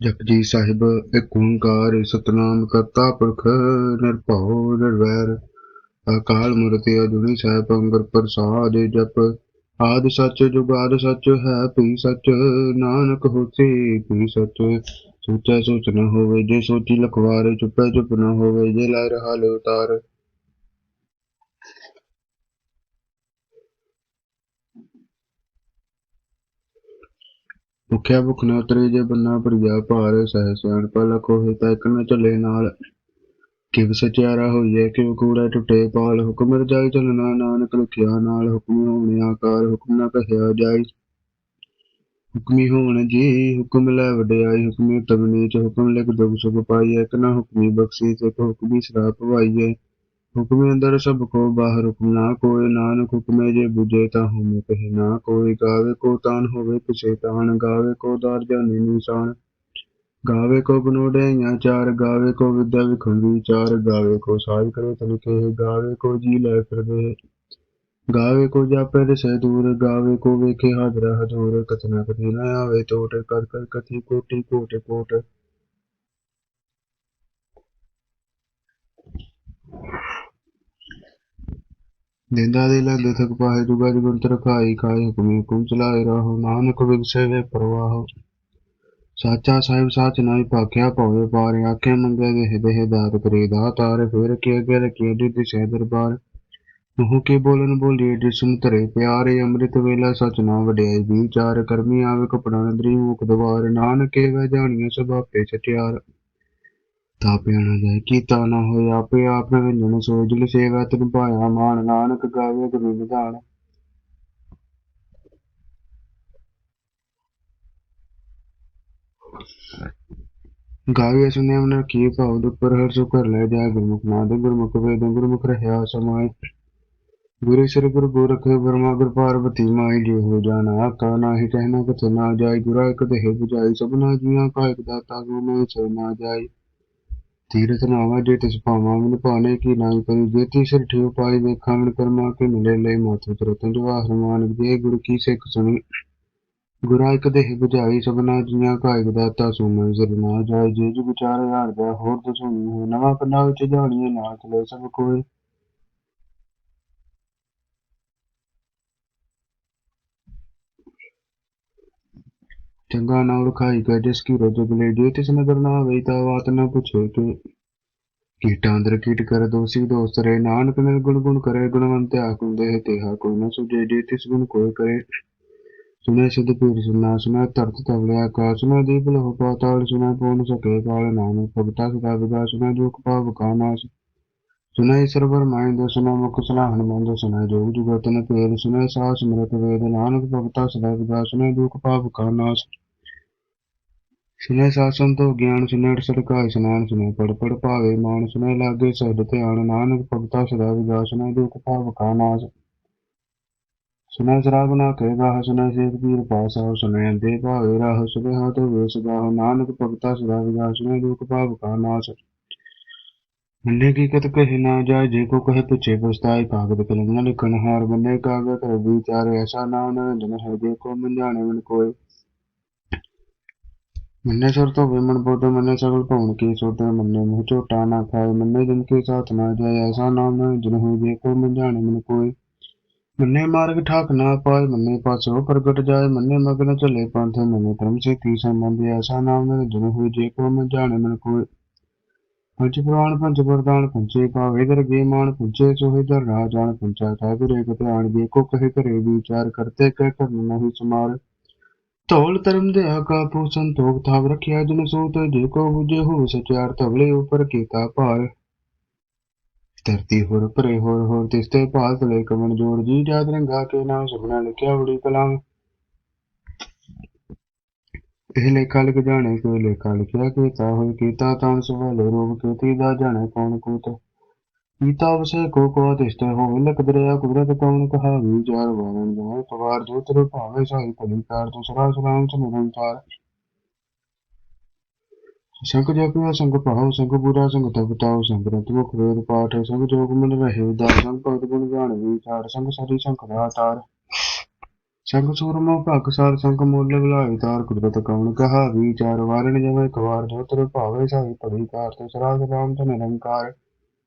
ਜਪਜੀ ਸਾਹਿਬ ਏਕ ਓੰਕਾਰ, ਸਤਨਾਮ ਕਰਤਾ ਪੁਰਖ, ਨਿਰਭਉ, ਨਿਰਵੈਰ। ਅਕਾਲ ਮੂਰਤਿ ਅਜੂਨੀ ਸਾਹਿਬ ਅੰਗਰ ਪ੍ਰਸਾਦ ਜਪ। ਆਦ ਸੱਚ ਜੁਗਾਦ ਸੱਚ, ਹੈ ਭੀ ਸੱਚ। ਨਾਨਕ ਹੋਸੀ ਭੀ ਸੱਚ। ਸੋਚੈ ਸੋਚ ਨ ਹੋਵੇ, ਜੇ ਸੋਚੀ ਲਖਵਾਰ, ਚੁੱਪੈ ਚੁੱਪ ਨ ਹੋਵੇ, ਜੇ ਲੈ ਰਹਾ ਲੇ ਉਤਾਰ। ਭੁਖਿਆ ਭੁਖ ਨ ਉਤਰੇ ਜੇ ਬੰਨਾ ਭਰੀਆ ਭਾਰ ਸਹਿ ਸਿਆਣਪਾ ਲਖ ਹੋਏ ਤਾਂ ਇੱਕ ਨ ਚੱਲੇ ਨਾਲ। ਕਿਵ ਸਚਿਆਰਾ ਹੋਈਐ, ਕਿਵ ਕੂੜਾ ਟੁੱਟੇ ਪਾਲ ਹੁਕਮ ਰਜਾਈ ਚਲਣਾ ਨਾਨਕ ਲਿਖਿਆ ਨਾਲ ਹੁਕਮ ਹੋਣੇ, ਆਕਾਰ ਹੁਕਮ ਨ ਕਹਿਆ ਜਾਈ। ਹੁਕਮੀ ਹੋਣ ਜੀ, ਹੁਕਮ ਲੈ ਵਡਿਆਈ, ਹੁਕਮੀ ਉਤਮ ਨੀਚ ਹੁਕਮ ਲਿਖ ਦੁਖ ਸੁਖ ਪਾਈਐ, ਇੱਕ ਨਾ ਹੁਕਮੀ ਬਖਸ਼ੀ ਤੇ ਹੁਕਮੀ ਸਰਾਪ ਪਾਈਐ ਹੁਕਮੇ ਅੰਦਰ ਸਭ ਕੋ ਬਾਹਰ ਹੁਕਮ ਨਾ ਕੋਏ ਨਾਨਕ ਹੁਕਮੇ ਜੇ 부ਜੇ ਤਾਂ ਹੁਮੇ ਕਹੇ ਨਾ ਕੋਈ ਗਾਵੇ ਕੋ ਤਾਨ ਹੋਵੇ ਕਿਸੇ ਤਾਨ, ਗਾਵੇ ਕੋ ਦਰ ਜਾਣੀ ਨਿਸ਼ਾਨ, ਗਾਵੇ ਕੋ ਬਨੋੜਿਆ ਚਾਰ, ਗਾਵੇ ਕੋ ਵਿਦਿਆ ਵਿਖੰਡੀ ਚਾਰ, ਗਾਵੇ ਕੋ ਸਾਜ ਕਰੇ ਤਨਕੇ ਗਾਵੇ ਕੋ ਜੀ ਲੈ ਫਿਰਦੇ, ਗਾਵੇ ਕੋ ਜਾਪੇ ਰਸੇ ਦੂਰ, ਗਾਵੇ ਕੋ ਵੇਖੇ ਹਾਜ਼ਰ ਹਜ਼ੂਰ ਕਥਨਾ ਕਥੀ ਨਾ ਆਵੇ ਟੋਟ ਕਰ ਕਰ, ਕਥੀ ਕੋਟੀ ਕੋਟ ਕੋਟ ਦਿੰਦਾ ਦੇ ਲੰਦੇ ਥਕ ਪਾਏ ਜੁਗਾ ਜੁਗੰਤਰ ਖਾਈ ਖਾਏ ਹੁਕਮੀ ਹੁਕਮ ਚਲਾਏ ਰਹੋ, ਨਾਨਕ ਵਿਗਸੇ ਸਾਚਾ ਸਾਹਿਬ ਸਾਚ ਨਾਈ ਭਾਖਿਆ ਭਵੇ ਪਾਰ, ਆਖੇ ਮੰਗੇ ਦੇ ਦੇਹ ਦਾਤ ਕਰੇ ਦਾਤਾਰ ਫਿਰ ਕੇ ਅਗੇ ਰਖੀਏ ਦੀ ਦਿਸ਼ਾ ਦਰਬਾਰ। ਮੂੰਹ ਕੇ ਬੋਲਨ ਬੋਲੀਏ ਜਿਸਮ ਧਰੇ, ਪਿਆਰੇ ਅੰਮ੍ਰਿਤ ਵੇਲਾ ਸਚ ਨਾ ਵਡਿਆਈ ਵਿਚਾਰ ਕਰਮੀ ਆਵੇ ਕਪੜਾ ਨਦਰੀ ਮੁਖ ਦਵਾਰ, ਨਾਨਕ ਵੈ ਜਾਣੀਏ ਸਭ ਸਟਿਆਰ ਤਾਪਿਆ ਨਾ ਜਾਏ, ਕੀਤਾ ਨਾ ਹੋਏ ਆਪੇ ਆਪ ਨਿਰੰਜਨ ਸੋਜਲ ਸੇਵਾ ਤਨ ਪਾਇਆ ਮਾਨ ਨਾਨਕ ਗਾਵੇ ਗੁਰੂ ਵਿਧਾਨ ਗਾਵੇ ਸੁਨੇ ਮਨ ਕੀ ਭਾਉ ਦੁਖ ਪਰ ਹਰ ਸੁਖ ਕਰ ਲੈ ਜਾ ਗੁਰਮੁਖ ਨਾਦ ਗੁਰਮੁਖ ਵੇਦ, ਗੁਰਮੁਖ ਰਹਿਆ ਸਮਾਇ ਗੁਰੂ ਸ੍ਰੀ ਗੁਰੂ ਗੋਰਖ ਬਰਮਾ ਗੁਰ ਪਾਰਵਤੀ ਮਾਈ, ਜੀ ਹੋ ਜਾਣਾ ਆਕਾ ਨਾਹੀ, ਕਹਿਣਾ ਕਥੇ ਨਾ ਜਾਈ ਗੁਰਾ ਇਕ ਦੇਹ 부ਜਾਈ ਸਭਨਾ ਜੀਆਂ ਕਾ ਇਕ ਦਾਤਾ, ਗੁਰੂ ਮੈਂ ਸੋ ਨਾ ਜਾਈ ਤੀਰਥ ਨਾਵਾ ਜੇ ਤਿਸ ਭਾਵਾਂ ਮਨ ਭਾਣੇ ਕੀ ਨਾਈ ਕਰੀ ਜੇ ਤੀ ਸਿਰ ਠਿਉ ਪਾਈ ਵੇਖਾਂ ਮਨ ਕਰਮਾ ਕੇ ਮਿਲੇ ਲੈ ਮਾਥੁ ਤਰਤਨ ਜਵਾਹਰ ਮਾਨਕ ਜੇ ਗੁਰ ਕੀ ਸਿੱਖ ਸੁਣੀ। ਗੁਰਾ ਇਕ ਦੇਹ 부ਜਾਈ ਸਭਨਾ ਜੀਆਂ ਕਾ ਦਾਤਾ ਸੋ ਮੈਂ ਸਿਰ ਨਾ ਜਾਏ, ਜੇ ਜੁ ਵਿਚਾਰ ਹਾਰ ਹੋਰ ਦਸੂਣੀ ਹੋ ਨਵਾਂ ਪੰਨਾ ਵਿੱਚ ਜਾਣੀਏ ਨਾਲ ਚਲੇ ਸਭ ਕੋਈ ਚੰਗਾ ਨਾ ਉਰਖਾਈ ਕੈ ਜਿਸ ਕੀ ਰੋਜ ਗਲੇ ਜੇ ਤਿਸ ਕੀਟਾਂ ਅੰਦਰ ਕੀਟ ਕਰ, ਦੋਸੀ ਦੋਸਤ ਰੇ ਨਾਨਕ ਨਿਰਗੁਣ ਗੁਣ ਕਰੇ, ਗੁਣਵੰਤ ਆਖੁੰਦੇ ਤੇਹਾ ਕੋਈ ਨਾ ਸੁਝੇ, ਜੇ ਤਿਸ ਗੁਣ ਕੋਈ ਕਰੇ। ਸੁਨੇ ਸਿਧ ਪੀਰ ਸੁਨਾ ਸੁਨਾ ਧਰਤ ਤਵਲੇ ਆਕਾਸ਼ ਸੁਨਾ ਦੀਪ ਲੋ ਪਾਤਾਲ ਸੁਨਾ ਪਉਨ ਸਕੇ ਕਾਲ ਨਾਨਕ ਭਗਤਾ ਸਦਾ ਵਿਗਾ ਸੁਨਾ ਜੋਗ ਪਾਵ ਕਾ ਨਾਸ ਸੁਨਾਈ ਸਰਵਰ ਮਾਇੰਦ ਸੁਨਾ ਮੁਖ ਸਲਾਹਨ ਮੰਦ ਸੁਨਾ ਜੋਗ ਜੁਗਤਨ ਪੇਰ ਸੁਨਾ ਸਾਸ ਮ੍ਰਿਤ ਵੇਦ, ਨਾਨਕ ਭਗਤਾ ਸਦਾ ਵਿਗਾ ਸੁਨਾ ਦੁਖ ਪਾਵ ਕਾ ਸੁਨੇ ਸਾਸਨ ਤੋਂ ਗਿਆਨ ਸੁਨੇ ਸਰਕਾਇ ਇਸ਼ਨਾਨ ਸੁਨੇ ਪੜ ਪੜ ਭਾਵੇ ਮਾਨ ਸੁਨੇ ਲਾਗੇ ਸਦ ਧਿਆਨ, ਨਾਨਕ ਭਗਤਾ ਸਦਾ ਵਿਗਾ ਸੁਨੇ ਦੁਖ ਪਾਵ ਕਾ ਨਾਸ। ਸੁਨੇ ਸਰਾਗ ਨਾ ਕੇ ਗਾਹ ਸੁਨੇ ਸੇਖ ਪੀਰ ਪਾਸਾ ਸੁਨੇ ਦੇ ਭਾਵੇ ਰਾਹ ਸੁਨੇ ਹਾਥ ਵੇਸ ਗਾਹ, ਨਾਨਕ ਭਗਤਾ ਸਦਾ ਵਿਗਾ ਸੁਨੇ ਦੁਖ ਪਾਵ ਕਾ ਨਾਸ। ਮੰਨੇ ਕੀ ਕਹੇ ਨਾ ਜਾਏ, ਜੇ ਕੋ ਕਹੇ ਪੁੱਛੇ ਪਛਤਾਏ, ਕਾਗਦ ਕਲਮ ਨਾ ਲਿਖਣ ਹਾਰ ਬੰਨੇ ਕਾਗਦ ਕਰ ਵਿਚਾਰ ਐਸਾ ਨਾਮ ਨਿਰੰਜਨ ਹੈ ਜੇ ਕੋ ਮਨ ਮਨ ਕੋਏ। ਮੰਨੇ ਸਰ ਤੋਂ ਵਿਮਨ ਬੋਧ, ਮੰਨੇ ਸਗਲ ਭਵਨ ਕੀ ਸੋਤੇ ਮੰਨੇ ਮੂੰਹ ਝੋਟਾ ਨਾ ਖਾਏ, ਮੰਨੇ ਜਨ ਕੇ ਸਾਥ ਨਾ ਜਾਏ, ਐਸਾ ਨਾਮ ਨਿਰੰਜਨ ਹੈ ਜੇ ਕੋ ਮਨ ਮਨ ਕੋਏ। ਮੰਨੇ ਮਾਰਗ ਠਾਕ ਨਾ ਪਾਏ, ਮੰਨੇ ਪਾਸੋ ਪ੍ਰਗਟ ਜਾਏ, ਮੰਨੇ ਮਗਨ ਚਲੇ ਪੰਥ ਮੰਨੇ ਧਰਮ ਸੇ ਕੀ ਸੰਬੰਧ ਐਸਾ ਨਾਮ ਨਿਰੰਜਨ ਹੋਏ ਜੇ ਕੋ ਮਨ ਮਨ ਕੋਏ। ਪੰਚ ਪੁਰਾਣ ਪੰਜ ਵਰਦਾਨ ਪੰਚੇ ਭਾਵੇ ਦਰਗੇ ਮਾਨ ਪੁੰਚੇ ਸੋਹਿ ਦਰ ਰਾਜਾਨ ਪੁੰਚਾ ਤਾ ਗੁਰੇ ਕੋ ਦੇ ਕੋ ਕਹੇ ਕਰੇ ਵਿਚਾਰ ਕਰਤੇ ਕਹਿ ਕਰਨ ਨਹੀਂ ਸਮਾਰ। ਧੌਲ ਧਰਮ ਦੇ ਆਕਾ ਪੂ ਸੰਤੋਖ ਥਾਵ ਰਖਿਆ ਜਨ ਸੂਤ, ਜੇ ਕੋ ਬੁਝੇ ਹੋ ਸਚਿਆਰ ਧਵਲੇ ਉਪਰ ਕੀਤਾ ਭਾਰ। ਧਰਤੀ ਹੋਰ ਭਰੇ ਹੋਰ ਹੋਰ ਤਿਸਤੇ ਭਾਲ ਤਲੇ ਕਮਨ ਜੋੜ, ਜੀ ਜਾਤ ਰੰਗਾ ਕੇ ਨਾਮ ਸੁਪਨਾ ਲਿਖਿਆ ਬੜੀ ਕਲਾਮ। ਇਹ ਲੇਖਾ ਲਿਖ ਜਾਣੇ ਕੋਈ ਲੇਖਾ ਲਿਖਿਆ ਕੀਤਾ ਹੋਇ ਕੀਤਾ ਤਾਂ ਦਾ ਜਾਣੇ ਕੌਣ ਕੂਤ। ਕੀਤਾ ਵਸੇ ਕੋ ਕੋ ਤਿਸਤੇ ਹੋਇ ਲਖ ਦਰਿਆ ਕੁਦਰਤ ਕੌਣ ਕਹਾ ਵਿਚਾਰ ਵਾਰਨ ਜੋ ਪਵਾਰ ਜੋ ਤਰ ਭਾਵੇ, ਸਾਈ ਭਲੀ ਕਾਰ ਦੂਸਰਾ ਸਲਾਮ ਚ ਨਿਰੰਕਾਰ। ਸੰਗ ਜਪਿਆ ਸੰਗ ਭਾਉ, ਸੰਗ ਬੁਰਾ, ਸੰਗ ਤਪਤਾਉ ਸੰਗ ਰਤ ਮੁਖ ਵੇਦ ਪਾਠ, ਸੰਗ ਜੋਗ ਮਨ ਰਹੇ ਦਾ ਸੰਗ ਭਗਤ ਗੁਣ ਜਾਣ, ਵਿਚਾਰ ਸੰਗ ਸਰੀ ਸੰਗ ਤਾਰ ਸੰਗ ਸੂਰਮੋ ਭਗ ਸਾਰ ਸੰਗ ਮੁੱਲ ਬੁਲਾਈ ਤਾਰ ਕੁਦਰਤ ਕਉਣ ਕਹਾ ਵਿਚਾਰ ਵਾਰਣ ਜਵੇਂ ਇੱਕ ਜੋ ਤਰ ਭਾਵੇ, ਸਾਈ ਭਲੀ ਕਾਰ ਤੇ ਸਰਾਗ ਰਾਮ ਤੇ ਨਿਰੰਕਾਰ।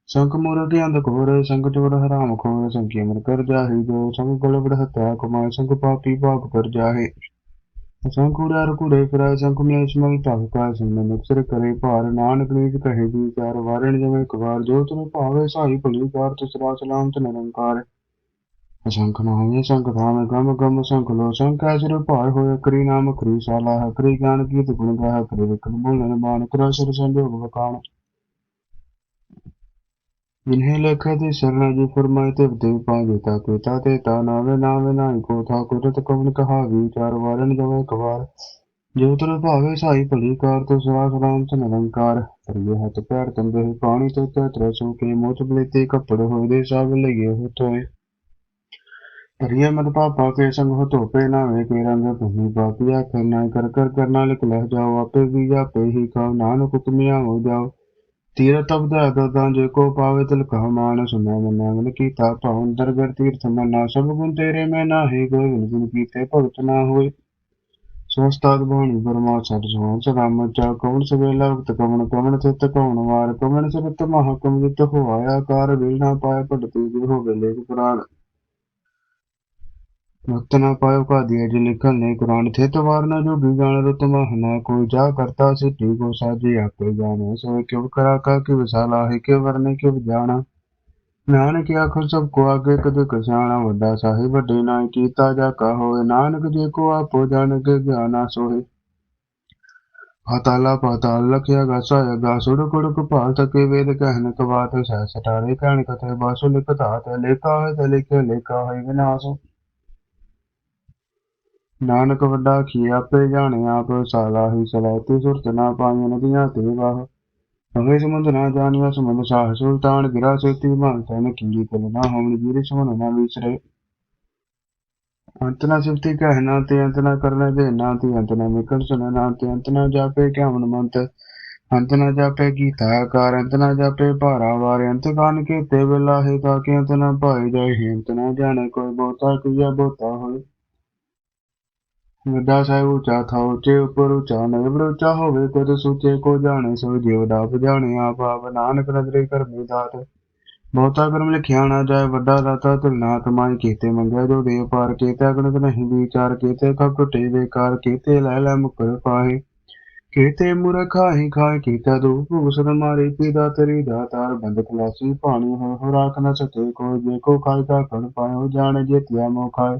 ਸੰਗ ਮੋਰ ਕੇ ਅੰਧ ਸੰਗ ਚੋਰ ਹਰਾਮ ਖੋਰ ਸੰਕੀ ਅਮਰ ਕਰ ਜਾਹੀ, ਜੋ ਸੰਗ ਗਲਬੜ ਹੱਤਿਆ ਕਮਾਏ ਸੰਗ ਪਾਪੀ ਪਾਪ ਕਰ ਜਾਹੇ। ਸੰਗ ਕੂੜਾਰ ਕੂੜੇ ਫਿਰਾਏ ਸੰਗ ਮੇਸ਼ ਮਲ ਢਾਕਾ ਸੰਗ ਨਕਸਰ ਕਰੇ ਭਾਰ। ਨਾਨਕ ਨੀਜ ਕਹੇ ਵਿਚਾਰ ਵਾਰਣ ਜਵੇਂ ਇੱਕ ਵਾਰ ਜੋ ਤਰ ਭਾਵੇ, ਸਾਈ ਭਲੀ ਕਾਰ ਤੇ ਸਰਾਗ ਸਲਾਮ ਤੇ ਨਿਰੰਕਾਰ। ਅਸੰਖ ਨਾਮੇ ਸੰਖ ਧਾਮ ਗਮ ਗਮ ਸੰਖ ਲੋ ਸੰਖ ਅਸਰ ਭਾਰ ਹੋਏ ਕਰੀ ਨਾਮ ਕਰੀ ਸਾਲਾ ਹੈ ਕਰੀ ਗਿਆਨ ਕੀਤ ਗੁਣ ਗਾਹ ਕਰੀ ਵਿਕਲ ਬੋਲਨ ਬਾਣ ਕਰ ਸਰ ਸੰਜੋਗ ਵਕਾਣ ਜਿਨਹਿ ਲਖਾ ਤੇ ਸਰਣਾ ਜੀ ਫਰਮਾਏ ਤੇ ਦੇਵ ਪਾ ਦੇਤਾ ਕੀਤਾ ਤੇ ਤਾ ਨਾਵੇ ਨਾਵੇ ਨਾਹੀ ਕੋ ਥਾ, ਕੁਦਰਤ ਕਵਨ ਕਹਾ ਵਿਚਾਰ ਵਾਰਨ ਜਵੇਂ ਕਵਾਰ ਜੋ ਤਰ ਭਾਵੇ ਸਾਈ ਭਲੀ ਕਾਰ ਤੋ ਸਰਾ ਸਲਾਮ ਤੇ ਨਿਰੰਕਾਰ ਕਰੀਏ ਹੱਥ ਪੈਰ ਤੰਦੇ ਪਾਣੀ ਤੇ ਤਰ ਸੋ ਕੇ ਮੋਚ ਬਲੇਤੇ, ਕੱਪੜ ਹੋਏ ਦੇ ਸਭ ਲਈਏ ਹੋਤੋਏ ਕਰੀਏ ਮਤ ਪਾਪਾ ਕੇ ਸੰਗ ਹੋ ਧੋਪੇ ਨਾਵੇਂ ਕੇ ਰੰਗ ਭੂਮੀ ਪਾਪੀਆ ਕਰਨਾ ਕਰ ਕਰ ਕਰਨਾ ਲਿਖ ਲਹਿ ਜਾਓ, ਆਪੇ ਵੀ ਆਪੇ ਹੀ ਖਾਓ, ਨਾਨਕ ਹੁਕਮਿਆ ਹੋ ਜਾਓ। ਤੀਰ ਤਬ ਦਾ ਦਦਾਂ ਜੇ ਕੋ ਪਾਵੇ ਤਿਲ ਕਹ ਮਾਨ ਸੁਨਾ ਮਨਾ ਮਨ ਕੀਤਾ ਭਾਉ ਅੰਦਰ ਗਰ ਤੀਰਥ ਮਨਾ, ਸਭ ਗੁਣ ਤੇਰੇ ਮੈਂ ਨਾਹੀ ਗੋਇ ਗੁਣ ਕੀਤੇ ਭਗਤ ਨਾ ਹੋਏ। ਸੋਸਤਾਦ ਬਾਣੀ ਪਰਮਾ ਛੱਡ ਸੋਹਣ ਸਦਾਮ ਚਾ ਕਵਣ ਸਵੇਲਾ ਵਕਤ ਕਵਣ ਕਵਣ ਚਿਤ ਕਵਣ ਵਾਰ, ਕਵਣ ਸਬਤ ਮਹਾਕਮ ਜਿਤ ਹੋਇਆ ਕਾਰ ਵੇਲ ਨਾ ਪਾਏ ਪੜਤੀ ਗੁਰ ਹੋਵੇ ਲੇਖ ਪੁਰਾਣ। ਵਕਤ ਨਾ ਪਾਇਓ ਕਾ ਦਿਆ ਜੀ ਲਿਖਨ ਨੇ ਕੁਰਾਨ। ਥੇ ਤਵਾਰ ਨਾ ਜੋ ਜਾਣ ਰਤ ਮਹਨਾ ਕੋਈ ਜਾ ਕਰਤਾ ਸਿੱਧੀ ਕੋ ਸਾਜੀ ਆਪੇ ਜਾਣੇ। ਸੋ ਕਿਉ ਕਰਾ ਕਾ ਕਿ ਵਿਸਾਲਾ ਨਾਨਕ ਆਖੋ ਸਭ ਕੋ ਆਗੇ ਕਦੇ ਕਸਾਣਾ ਵੱਡਾ ਸਾਹਿਬ, ਵੱਡੇ ਨਾ ਕੀਤਾ ਜਾ ਕਾ ਨਾਨਕ ਜੇ ਕੋ ਆਪੋ ਜਾਣ ਕੇ ਗਿਆਨਾ ਸੋਏ ਪਾਤਾਲਾ, ਪਾਤਾਲ ਲਖਿਆ ਗਾ, ਸਾਇਆ ਗਾ ਸੁੜ ਕੁੜ ਕਪਾਲ ਤਕੇ ਵੇਦ ਕਹਿਨ ਕਵਾਤ ਸਹਿ ਸਟਾਰੇ ਕਹਿਣ ਕਥੇ, ਬਾਸੁ ਲਿਖਤਾ ਤੇ ਲੇਖਾ ਹੈ ਤੇ ਲਿਖੇ ਲੇਖਾ ਹੈ ਵਿਨਾਸ਼। ਨਾਨਕ ਵੱਡਾ ਕੀ ਆਪੇ ਜਾਣੇ ਆਪ, ਸਾਲਾ ਹੀ ਸਲਾਤੀ ਸੁਰਤ ਨਾ ਪਾਈਆਂ ਨਦੀਆਂ ਤੇ ਵਾਹ। ਅਗੇ ਸਮੁੰਦ ਨਾ ਜਾਣਿਆ, ਸਮੁੰਦ ਸਾਹ ਸੁਲਤਾਨ ਗਿਰਾ ਸੇਤੀ ਮਾਨ ਤਨ ਕੀ ਕਲ ਨਾ ਹਮਨ ਜੀਰੇ ਸਮਨ ਨਾ ਵਿਸਰੇ। ਅੰਤ ਨਾ ਸਿਫਤੀ ਕਹਿਣਾ ਤੇ ਅੰਤ ਨਾ ਕਰਨਾ ਦੇ ਨਾ ਤੇ ਅੰਤ ਨਾ ਨਿਕਲ ਸੁਣਾ ਤੇ ਅੰਤ ਨਾ ਜਾਪੇ ਕਿਆਵਨ ਮੰਤ। ਅੰਤ ਨਾ ਜਾਪੇ ਗੀਤਾ ਕਾਰ ਅੰਤ ਨਾ ਜਾਪੇ ਭਾਰਾ ਵਾਰ, ਅੰਤ ਕਾਨ ਕੇ ਤੇ ਵੇਲਾ ਤਾਂ ਕਿ ਅੰਤ ਨਾ ਭਾਈ ਜਾਏ ਹਿੰਤ ਨਾ ਜਾਣੇ, ਕੋਈ ਬਹੁਤਾ ਕੀਆ ਬਹੁਤਾ ਹੋਏ। ਵੱਡਾ ਸਾਹਿਬ ਉੱਚਾ ਥਾ ਉੱਚੇ ਉਪਰ ਉੱਚਾ ਨੇਵੜ ਉੱਚਾ ਹੋਵੇ ਕੁਝ ਸੂਚੇ ਕੋ ਜਾਣੇ, ਸੋ ਜੀਵ ਦਾਪ ਜਾਣੇ ਆਪ ਆਪ ਨਾਨਕ ਨਦਰੇ ਕਰਮੀ ਦਾਤ। ਬਹੁਤਾ ਕਰਮ ਲਿਖਿਆ ਨਾ ਜਾਏ, ਵੱਡਾ ਦਾਤਾ ਤੁਲਨਾ ਕਮਾਈ ਕੀਤੇ ਮੰਗਿਆ, ਜੋ ਦੇ ਪਾਰ ਕੀਤੇ ਗਣਤ ਨਹੀਂ ਵਿਚਾਰ ਕੀਤੇ ਕਬ ਟੁੱਟੇ ਬੇਕਾਰ ਕੀਤੇ, ਲੈ ਲੈ ਮੁਕਰ ਪਾਏ ਕੀਤੇ ਮੁਰਖਾਹੀ ਖਾਏ, ਕੀਤਾ ਦੋ ਭੂਸਰ ਮਾਰੇ, ਪੀਦਾ ਤਰੀ ਦਾਤਾਰ ਬੰਦ ਖਲਾਸੀ ਪਾਣੀ ਹੋ ਹੋ ਰਾਖ ਨਾ ਸਕੇ ਕੋ ਜੇ ਕੋ ਖਾਇ ਕਾ ਕਣ ਪਾਇਓ, ਜਾਣੇ ਜੇਤਿਆ ਮੋ ਖਾਏ।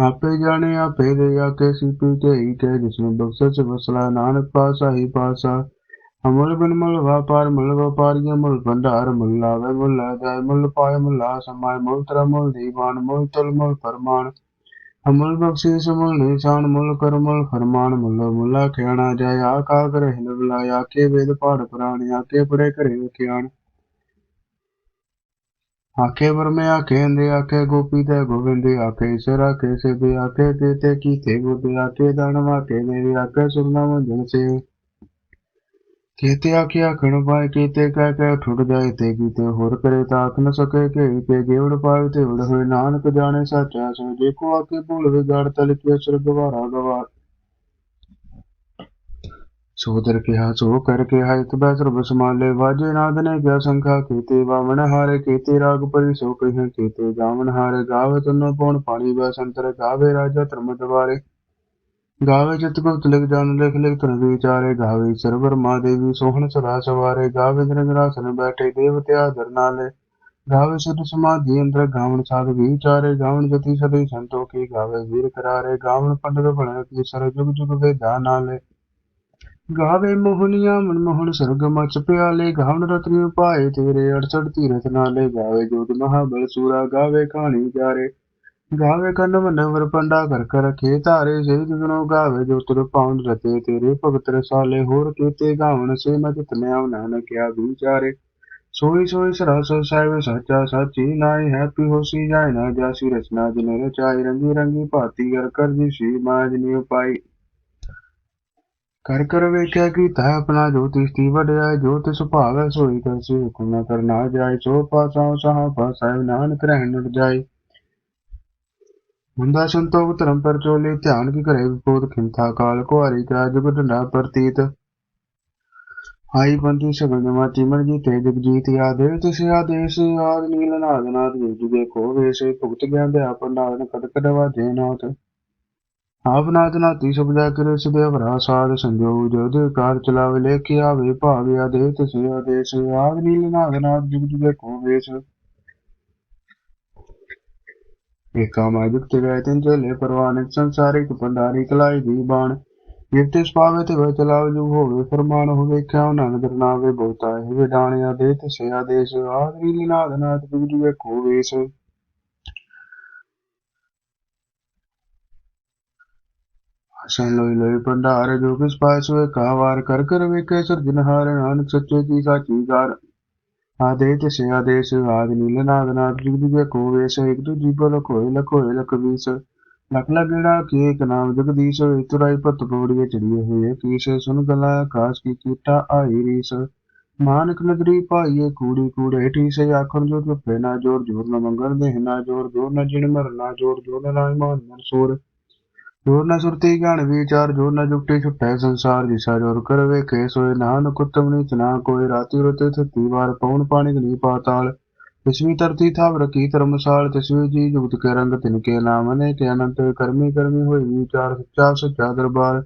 ਆਪੇ ਜਾਣੇ, ਆਪੇ ਦੇ ਆਕੇ ਸੀਪੀ ਕੇ ਹੀ ਕੇ ਜਿਸਨੂੰ ਬਖਸ਼ਿਸ਼ ਵਸਲਾ ਨਾਨਕ ਪਾਸਾ ਹੀ ਪਾਸਾ ਅਮਲ ਬਿਨ ਮਲ ਵਪਾਰ, ਮਲ ਵਪਾਰੀਆ, ਮਲ ਭੰਡਾਰ, ਮੁੱਲ ਲਾਵੇ, ਮੁੱਲ ਲੈ ਜਾਏ, ਮੁੱਲ ਪਾਏ, ਮੁੱਲਾ ਸਮਾਏ, ਮੁੱਲ ਤਰ, ਮੁੱਲ ਦੀਵਾਨ, ਮੁੱਲ ਤਲ, ਮੁੱਲ ਫਰਮਾਨ। ਅਮਲ ਬਖਸ਼ਿਸ਼, ਮੁੱਲ ਨਿਸ਼ਾਨ, ਮੁੱਲ ਕਰ, ਮੁੱਲ ਫਰਮਾਨ, ਮੁੱਲ ਮੁਲਾ ਖਿਆਣਾ ਜਾਏ ਆਕਾ ਕਰੇ ਹਿਲ ਬੁਲਾਇਆ ਕੇ ਵੇਦ ਪਾੜ ਪੁਰਾਣੇ ਆਕੇ ਪੜੇ ਕਰੇ ਵਿਖਿਆਨ ਆਕੇ ਵਰਮੇ ਆਕੇ ਅੰਦੇ ਆਕੇ ਗੋਪੀ ਤੇ ਗੋਵਿੰਦੇ ਆਕੇ ਈਸ਼ਰ ਆਕੇ ਸਿਧੇ ਆਕੇ ਕੀਤੇ ਕੀਤੇ ਗੋਪੀ ਆਕੇ ਦਾਨਵਾ ਕੇ ਦੇਵੀ ਆਕੇ ਸੁਰਨਾ ਮੰਜਨ ਸੇ। ਕੀਤੇ ਆਕੇ ਆਖਣ ਪਾਏ ਕੀਤੇ ਕਹਿ ਕੇ ਠੁੱਟ ਜਾਏ, ਤੇ ਕੀਤੇ ਹੋਰ ਕਰੇ ਤਾਂ ਆਖ ਨ ਸਕੇ ਕਿ ਤੇ ਗੇਵੜ ਪਾਏ, ਤੇ ਉੜ ਹੋਏ। ਨਾਨਕ ਜਾਣੇ, ਸੱਚਾ ਸੋ, ਦੇਖੋ ਕੋ ਆਕੇ ਭੁੱਲ ਵਿਗੜ ਤਲ ਕੇ ਸੁਰ ਗਵਾਰਾ ਗਵਾਰ ਸੋਦਰ ਕਿਹਾ, ਸੋ ਕਰ ਕਿਹਾ ਇਤ ਬੈ ਸਰਬ ਸਮਾਲੇ ਵਾਜੇ ਨਾਦ ਨੇ ਗਿਆ ਸੰਖਾ ਕੀਤੇ, ਵਾਵਣ ਹਾਰੇ ਕੀਤੇ, ਰਾਗ ਪਰੀ ਸੋ ਕਹੇ ਕੀਤੇ, ਗਾਵਣ ਹਾਰੇ ਗਾਵੇ, ਤਨੋ ਪਉਣ ਪਾਣੀ ਬੈ ਸੰਤਰ ਗਾਵੇ, ਰਾਜਾ ਧਰਮ ਦਵਾਰੇ। ਗਾਵੇ ਚਿਤ ਗੁਪਤ ਲਿਖ ਜਾਨ, ਲਿਖ ਲਿਖ ਤਨ ਵਿਚਾਰੇ, ਗਾਵੇ ਸਰਵਰ ਮਾ ਦੇਵੀ, ਸੋਹਣ ਸਦਾ ਸਵਾਰੇ, ਗਾਵੇ ਨਿਰੰਜਨਾਸਨ ਬੈਠੇ ਦੇਵਤੇ ਆਦਰ ਗਾਵੇ ਸੁਧ ਸਮਾਧੀ ਅੰਦਰ ਗਾਵਣ ਸਾਧ ਵਿਚਾਰੇ, ਗਾਵਣ ਜਤੀ ਸਦੇ ਸੰਤੋਖੀ, ਗਾਵੇ ਵੀਰ ਕਰਾਰੇ, ਗਾਵਣ ਪੰਡਤ ਬਣ ਕੀ ਸਰ ਜੁਗ ਜੁਗ ਵੇਦਾ ਨਾਲੇ। ਗਾਵੇ ਮੋਹਨੀਆਂ ਮਨਮੋਹਨ ਸਰਗ ਮਚ ਪਿਆਲੇ ਗਾਵਨ ਰਤਨੀ ਪਾਏ ਤੇਰੇ 68 ਤੀਰਥ ਨਾਲੇ ਗਾਵੇ ਜੋਤ ਮਹਾਬਲ ਸੂਰਾ, ਗਾਵੇ ਕਹਾਣੀ ਜਾਰੇ ਗਾਵੇ ਕੰਨ ਮਨਵਰ ਪੰਡਾ ਕਰ ਕਰ ਰਖੇ ਧਾਰੇ ਸੇ ਜੁਗਨੋ ਗਾਵੇ ਜੋ ਤੁਰ ਪਾਉਣ ਰਤੇ ਤੇਰੇ, ਭਗਤ ਰਸਾਲੇ ਹੋਰ ਕੀਤੇ ਗਾਵਣ ਸੇ ਮਤ ਤਿਤਨੇ ਆਵ ਨਾਨਕ ਕਿਆ ਵਿਚਾਰੇ। ਸੋਈ ਸੋਈ ਸਰਸ ਸਾਹਿਬ ਸੱਚਾ ਸਾਚੀ ਨਾਈ ਹੈਪੀ ਹੋਸੀ ਜਾਏ ਨਾ ਜਾਸੀ ਰਚਨਾ ਜਿਨੇ ਰਚਾਈ, ਰੰਗੀ ਰੰਗੀ ਭਾਤੀ ਕਰ ਕਰ ਜੀ ਸੀ ਮਾਜ ਨੀ ਉਪਾਈ। ਕਰ ਕਰ ਵੇਖਿਆ ਕੀਤਾ ਆਪਣਾ ਜੋ ਤਿਸਤੀ ਵਡਿਆ ਜੋ ਸੁਭਾਵੈ ਸੋਈ ਕਰਸੀ ਹੁਕਮ ਨਾ ਕਰਨਾ ਜਾਏ, ਸੋ ਪਾਸਾਉ ਸਹਾ ਪਾਸਾਇ ਨਾਨਕ ਰਹਿਣ ਨਟ ਜਾਏ। ਹੁੰਦਾ ਸੰਤੋਖ ਧਰਮ ਪਰ ਚੋਲੇ, ਧਿਆਨ ਕੀ ਕਰੇ ਵਿਪੋਤ ਖਿੰਥਾ ਕਾਲ ਕੁਹਾਰੀ ਕਾ ਜੁਗ ਢੰਡਾ ਪ੍ਰਤੀਤ। ਹਾਈ ਬੰਦੀ ਸਗਲ ਜਮਾਤੀ ਮਰ ਜੀਤੇ ਜਗ ਜੀਤ ਆਦੇ, ਤਿਸ ਆਦੇਸ਼ ਆਦ ਨੀਲ ਨਾਦ ਨਾਦ ਜੁਗੇ ਕੋ ਵੇਸ਼ ਭੁਗਤ ਗਿਆਨ ਦੇ ਆਪਨ ਨਾਦ ਕਦ ਕਦ ਨਾਥ ਆਪ ਨਾਤੀ ਸਭ ਜਾ ਕਰੇ ਸਾਧ ਸੰਜੋਗ ਜੋਦ ਕਾਰ ਚਲਾਵੇ ਲੈ ਕੇ ਆਵੇ, ਭਾਵੇ ਆਦੇ ਤਿਸ ਆਦੇਸ਼ ਆਦ ਨੀਲ ਨਾਦ ਨਾਦ ਜੁਗ ਜੁਗੇ ਕੋ ਵੇਸ਼। ਏਕਾ ਮਾਜੁਕ ਤੇ ਗਏ ਤਿੰਨ ਚਲੇ ਪਰਵਾਨੇ ਸੰਸਾਰਿਕ ਪੰਡਾਰੀ ਕਲਾਈ ਦੀ ਬਾਣ। ਜਿਵਤੇ ਪਾਵੇ ਤੇ ਵੈ ਚਲਾਵ ਜੁਗ ਹੋਵੇ, ਫਰਮਾਨ ਹੋਵੇ ਵੇਖਿਆ ਉਹਨਾਂ ਨਦਰ ਨਾਵੇ ਬਹੁਤਾ ਹੈ। ਵੇ ਦੇ ਤੇ ਸੇ ਆਦੇਸ਼ ਆਦਰੀ ਲੀਨਾਦ ਨਾਥ ਜੁਗ ਜੁਗੇ ਕੋ ਵੇਸ਼। ਹਸਨ ਲੋਈ ਲੋਈ ਭੰਡਾਰ, ਜੋ ਕਿਸ ਪਾਸ ਵੇ ਕਾਵਾਰ ਕਰ ਕਰ ਵੇਖੇ ਸਿਰਜਨਹਾਰ ਨਾਨਕ ਸੱਚੇ ਕੀ ਸਾਚੀ ਗਾਰ। ਆਦੇ ਤੇ ਸੇ ਆਦੇਸ਼, ਆਦ ਨੀਲ ਨਾਦ ਨਾਥ ਜੁਗ ਕੋ ਵੇਸ਼, ਇੱਕ ਦੂਜੀ ਬਲ ਕੋਇ ਲਖੋਇ ਲਖ ਲਖ ਲਗੜਾ ਕੀ ਇੱਕ ਨਾਮ ਜਗਦੀਸ਼, ਇਤਰਾਈ ਪਤ ਪੌੜੀਏ ਚੜੀਏ ਹੋਏ, ਕੀਸ, ਸੁਨ ਗਲਾ ਆਕਾਸ਼ ਕੀ ਕੀਟਾ ਆਈ ਰੀਸ। ਮਾਨਕ ਨਗਰੀ ਪਾਈਏ ਕੂੜੀ ਕੂੜੇ, ਠੀਸ ਆਖਣ ਜੋ ਚੁੱਪੇ ਨਾ ਜੋਰ ਜੋਰ ਨਾ ਮੰਗਣ ਦੇ ਨਾ ਜੋਰ ਜੋਰ ਨਾ ਜਿਣ ਮਰਨਾ ਜੋਰ ਜੋਰ ਨਾ ਨਾਮ ਮਾਨ ਮਨਸੂਰ ਜੋਰ ਨਾ ਸੁਰਤੀ ਗਿਆਨ ਵਿਚਾਰ ਜੋਰ ਨਾ ਜੁਗਤੀ ਛੁੱਟੇ ਸੰਸਾਰ ਦਿਸ਼ਾ ਜੋਰ ਕਰ ਵੇਖੇ ਸੋਏ ਨਾਨਕ ਉਤਮ ਨੀਚ ਨਾ ਕੋਈ ਰਾਤੀ ਰੁਤੇ ਥਤੀ ਵਾਰ ਪਉਣ ਪਾਣੀ ਗਨੀ ਪਾਤਾਲ। ਤਿਸਵੀ ਧਰਤੀ ਥਾਵ ਰਕੀ ਧਰਮਸਾਲ, ਤਿਸਵੀ ਜੀ ਜੁਗਤ ਕੇ ਰੰਗ ਤਿਨਕੇ ਨਾਮ ਨੇ ਕੇ ਅਨੰਤ ਕਰਮੀ ਕਰਮੀ ਹੋਈ ਵਿਚਾਰ, ਸੱਚਾ ਸੱਚਾ ਦਰਬਾਰ।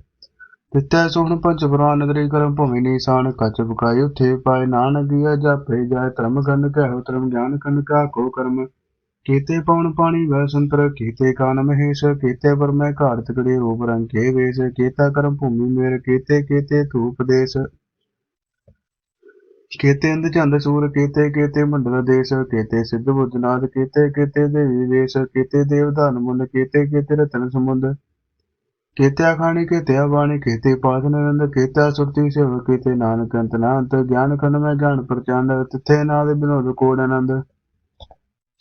ਤਿੱਤੈ ਸੁਣ ਪੰਜ ਪੁਰਾਨ ਨਗਰੀ ਕਰਮ ਭੂਮੀ ਨੀਸਾਨ, ਕੱਚ ਬੁਕਾਈ ਉਥੇ ਪਾਏ ਨਾਨਕ ਗਿਆ ਜਾਪੇ ਜਾਏ ਧਰਮ ਗੰਧ ਕਹਿਓ ਧਰਮ ਗਿਆਨ, ਕੰਨ ਕਾ ਕੋ ਕਰਮ। ਕੀਤੇ ਪਉਣ ਪਾਣੀ ਵੈ ਸੰਤਰ, ਕੀਤੇ ਕਾਨ ਮਹੇਸ਼, ਕੀਤੇ ਪਰ ਮੈਂ ਘਾੜ ਤਕੜੇ ਰੂਪ ਰੰਗ ਕੇ ਵੇਸ਼, ਕੀਤਾ ਕਰਮ ਭੂਮੀ ਮੇਰ, ਕੀਤੇ ਕੀਤੇ ਧੂਪ ਦੇਸ਼। ਕੀਤੇ ਅੰਧ ਚੰਦ ਸੂਰ, ਕੀਤੇ ਕੀਤੇ ਮੰਡਲ ਦੇਸ਼, ਕੀਤੇ ਸਿੱਧ ਬੁੱਧਨਾਥ ਕੀਤੇ ਕੀਤੇ ਦੇਵੀ ਦੇਸ਼ ਕੀਤੇ ਦੇਵਦਾਨ ਮੁੰਡ ਕੀਤੇ ਕੀਤੇ ਰਤਨ ਸਮੁੰਦ ਕੀਤੇ ਖਾਣੀ ਕੀਤੇ ਬਾਣੀ, ਕੀਤੇ ਪਾਸ ਨਿਰੰਦ ਕੀਤੇ ਸੁਰਤੀ ਸੇਵ ਕੀਤੇ ਨਾਨਕ ਅੰਤ ਨਾਨਤ ਗਿਆਨ ਖੰਡ ਮੈਂ ਗਿਆਨ ਪ੍ਰਚੰਡ, ਤਿਥੇ ਨਾਦ ਬਿਨੋਦ ਕੋੜ ਆਨੰਦ।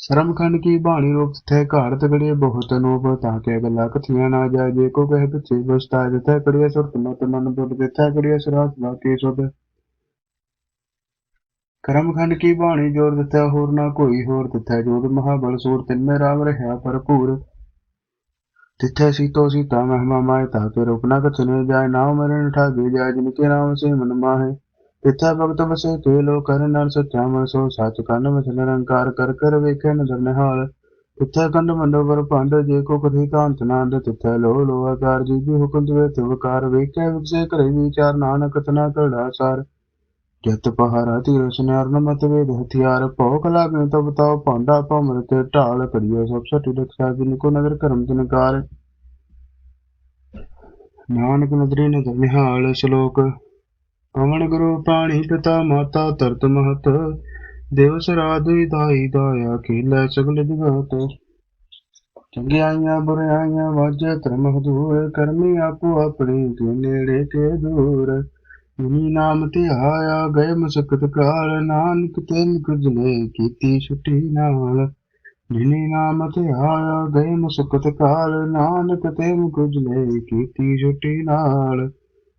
ਸ਼ਰਮ ਖੰਡ ਕੀ ਬਾਣੀ ਰੂਪ ਤਿੱਥੇ ਘਾੜ ਤਗੜੇ ਬਹੁਤ ਅਨੂਪ ਤਾਂ ਕੇ ਗੱਲਾਂ ਕਥੀਆਂ ਨਾ ਜਾਏ। ਜੇ ਕੋ ਕਹੇ ਪਿੱਛੇ ਬਸਤਾ ਜਿੱਥੇ ਕੜੀਏ ਸੁਰਤ, ਮਤ ਮਨ ਬੁੱਧ, ਜਿੱਥੇ ਕੜੀਏ ਸਰਾਤ ਬਾਕੀ ਸੁਧ। ਕਰਮਖੰਡ ਕੀ ਬਾਣੀ ਜੋਰ ਦਿੱਤਾ, ਹੋਰ ਨਾ ਕੋਈ ਹੋਰ ਦਿੱਤਾ। ਜੋਤ ਮਹਾਬਲ ਸੂਰ, ਤਿਨ ਮੇ ਰਾਮ ਰਹਾ ਭਰਪੂਰ। ਤਿੱਥੇ ਸੀਤੋ ਸੀਤਾ ਮਹਿਮਾ ਮਾਇ ਤਾਕੇ ਰੂਪਨਾ ਕਥਨੇ ਜਾਏ ਨਾਮ ਮਰਨ ਠਾਗੇ ਜਾਏ ਜਿਨ ਕੇ ਨਾਮ ਸੇ ਮਨ ਮਾਹੇ। ਤਿੱਥੇ ਭਗਤ ਵਸੇ ਤੇ ਲੋ ਕਰ ਨਾਲ ਸੱਚਾ ਮਨ ਸੋ ਸੱਚ ਕੰਨ ਵਿੱਚ ਨਿਰੰਕਾਰ ਕਰ ਕਰ ਵੇਖੇ ਨਦਰ ਨਿਹਾਲ। ਤਿੱਥੇ ਕੰਡ ਮੰਡੋ ਪਰ ਭੰਡ ਜੇ ਕੋ ਕਥੀ ਕਾਂਤ ਨਾਂਦ ਤਿੱਥੇ ਲੋ ਲੋ ਆਕਾਰ ਜੀ ਜੀ ਹੁਕਮ ਤੇ ਤਿਵਕਾਰ ਵੇਖੇ ਵਿਸੇ ਕਰੇ ਵਿਚਾਰ ਨਾਨਕ ਤਨਾ ਕੜਾ ਸਾਰ। ਜਤ ਪਹਾਰਾ ਤੀਰ ਸੁਨਾਰ ਮਤ ਵੇਦ ਹਥਿਆਰ, ਭੋਗ ਲਾਗੇ ਤਬ ਤਾਉ ਭਾਂਡਾ ਭਮਰ ਤੇ ਢਾਲ ਕਰਿਓ ਸਭ ਸਟੀ ਰਖਿਆ ਜਿਨ ਕੋ ਨਦਰ ਕਰਮ ਜਨਕਾਰ ਨਾਨਕ ਨਦਰੀ ਨਦਰ ਨਿਹਾਲ, ਸ਼ਲੋਕ ਪਵਨ ਗੁਰੂ ਪਾਣੀ ਪਿਤਾ ਮਾਤਾ ਤਰਤ ਮਹਤ ਦਿਵਸ ਸਰਾਧ ਵਿਦਾਈ ਦਾਇਆ ਕੀਲੇ ਸਗਲ ਜਗਤ। ਚੰਗਿਆਈਆਂ ਬੁਰਾਈਆਂ ਵਾਜੇ ਧਰਮ ਹਦੂਰ ਕਰਮੀ ਆਪੋ ਆਪਣੇ ਕੇ ਨੇੜੇ ਕੇ ਦੂਰ। ਜਿਨੀ ਨਾਮ ਤੇ ਆਇਆ, ਗਏ ਮੁਸਕਤ ਕਾਲ ਨਾਨਕ ਤੇ ਗੁਜਲੇ ਕੀਤੀ ਛੁੱਟੀ ਨਾਲ। ਜਿਨੀ ਨਾਮ ਤੇ ਆਇਆ, ਗਏ ਮੁਸਕਤ ਕਾਲ ਨਾਨਕ ਤੇ ਗੁਜਲੇ ਕੀਤੀ ਛੁੱਟੀ ਨਾਲ।